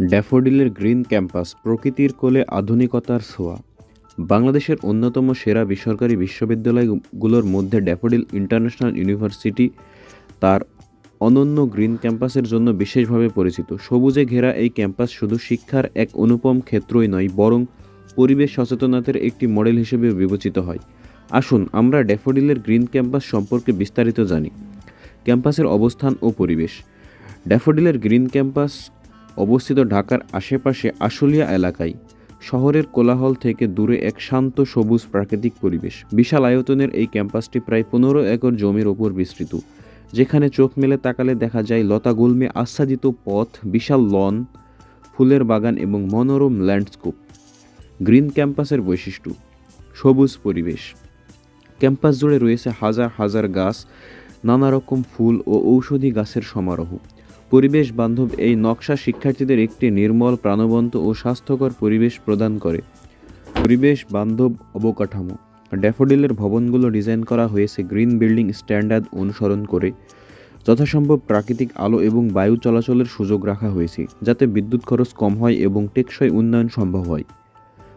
ড্যাফোডিলের green campus প্রকৃতির কোলে আধুনিকতার ছোঁয়া। বাংলাদেশের অন্যতম সেরা বেসরকারি বিশ্ববিদ্যালয়গুলোর মধ্যে ড্যাফোডিল ইন্টারন্যাশনাল ইউনিভার্সিটি তার অনন্য গ্রিন ক্যাম্পাসের জন্য বিশেষভাবে পরিচিত। সবুজে ঘেরা এই ক্যাম্পাস শুধু শিক্ষার এক অনুপম ক্ষেত্রই নয়, বরং পরিবেশ সচেতনতার একটি মডেল হিসেবে বিবেচিত হয়। আসুন, আমরা ড্যাফোডিলের গ্রিন ক্যাম্পাস সম্পর্কে বিস্তারিত জানি। ক্যাম্পাসের অবস্থান ও পরিবেশ। ড্যাফোডিলের গ্রিন ক্যাম্পাস অবস্থিত ঢাকার আশেপাশে আশুলিয়া এলাকায়। শহরের কোলাহল থেকে দূরে এক শান্ত, সবুজ প্রাকৃতিক পরিবেশ। বিশাল আয়তনের এই ক্যাম্পাসটি প্রায় পনেরো একর জমির ওপর বিস্তৃত। যেখানে চোখ মেলে তাকালে দেখা যায় লতা গুল্মে আচ্ছাদিত পথ, বিশাল লন, ফুলের বাগান এবং মনোরম ল্যান্ডস্কেপ। গ্রিন ক্যাম্পাসের বৈশিষ্ট্য, সবুজ পরিবেশ। ক্যাম্পাস জুড়ে রয়েছে হাজার হাজার গাছ, নানা রকম ফুল ও ঔষধি গাছের সমারোহ। পরিবেশ বান্ধব এই নকশা শিক্ষার্থীদের একটি নির্মল, প্রাণবন্ত ও স্বাস্থ্যকর পরিবেশ প্রদান করে। পরিবেশ বান্ধব অবকাঠামো। ড্যাফোডিলের ভবনগুলো ডিজাইন করা হয়েছে গ্রিন বিল্ডিং স্ট্যান্ডার্ড অনুসরণ করে। যথাসম্ভব প্রাকৃতিক আলো এবং বায়ু চলাচলের সুযোগ রাখা হয়েছে, যাতে বিদ্যুৎ খরচ কম হয় এবং টেকসই উন্নয়ন সম্ভব হয়।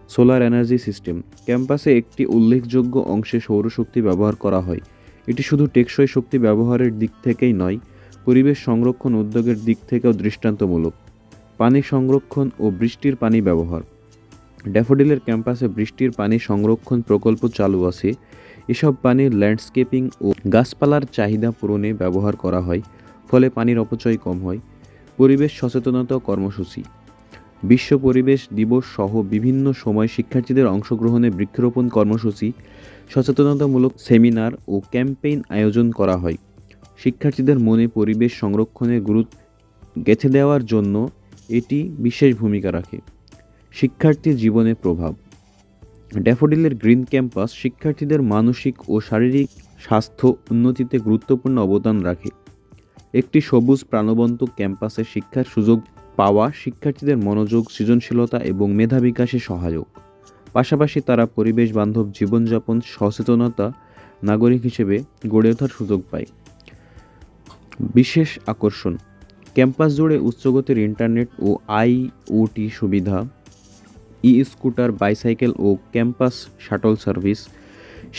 Solar energy system. ক্যাম্পাসে একটি উল্লেখযোগ্য অংশে সৌরশক্তি ব্যবহার করা হয়। এটি শুধু টেকসই শক্তি ব্যবহারের দিক থেকেই নয় পরিবেশ সংরক্ষণ উদ্যোগের দিক থেকেও দৃষ্টান্তমূলক। পানি সংরক্ষণ ও বৃষ্টির পানি ব্যবহার। ড্যাফোডিলের ক্যাম্পাসে বৃষ্টির পানি সংরক্ষণ প্রকল্প চালু আছে। এসব পানি ল্যান্ডস্কেপিং ও গাছপালার চাহিদা পূরণে ব্যবহার করা হয়, ফলে পানির অপচয় কম হয়। পরিবেশ সচেতনতা কর্মসূচি। বিশ্ব পরিবেশ দিবস সহ বিভিন্ন সময় শিক্ষার্থীদের অংশগ্রহণে বৃক্ষরোপণ কর্মসূচি, সচেতনতামূলক সেমিনার ও ক্যাম্পেইন আয়োজন করা হয়। শিক্ষার্থীদের মনে পরিবেশ সংরক্ষণের গুরুত্ব গেঁথে দেওয়ার জন্য এটি বিশেষ ভূমিকা রাখে। শিক্ষার্থীর জীবনে প্রভাব। ড্যাফোডিলের গ্রিন ক্যাম্পাস শিক্ষার্থীদের মানসিক ও শারীরিক স্বাস্থ্য উন্নতিতে গুরুত্বপূর্ণ অবদান রাখে। একটি সবুজ প্রাণবন্ত ক্যাম্পাসে শিক্ষার সুযোগ পাওয়া শিক্ষার্থীদের মনোযোগ, সৃজনশীলতা এবং মেধা বিকাশে সহায়ক। পাশাপাশি তারা পরিবেশ বান্ধব জীবনযাপন, সচেতনতা নাগরিক হিসেবে গড়ে ওঠার সুযোগ পায়। বিশেষ আকর্ষণ। ক্যাম্পাস জুড়ে উচ্চগতির ইন্টারনেট ও আইওটি সুবিধা। ই স্কুটার বাইসাইকেল ও ক্যাম্পাস শাটল সার্ভিস।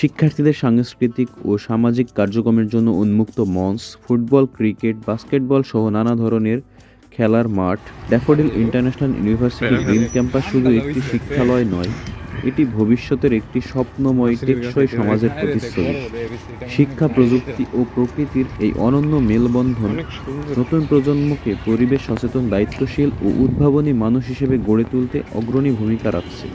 শিক্ষার্থীদের সাংস্কৃতিক ও সামাজিক কার্যক্রমের জন্য উন্মুক্ত মঞ্চ, ফুটবল, ক্রিকেট, বাস্কেটবল সহ নানা ধরনের খেলার মাঠ। Daffodil International University green campus শুধু একটি শিক্ষালয় নয় এটি ভবিষ্যতের একটি স্বপ্নময় টেকসই সমাজের প্রতিচ্ছবি। শিক্ষা প্রযুক্তি ও প্রকৃতির এই অনন্য মেলবন্ধন নতুন প্রজন্মকে পরিবেশ সচেতন দায়িত্বশীল ও উদ্ভাবনী মানুষ হিসেবে গড়ে তুলতে অগ্রণী ভূমিকা রাখছে।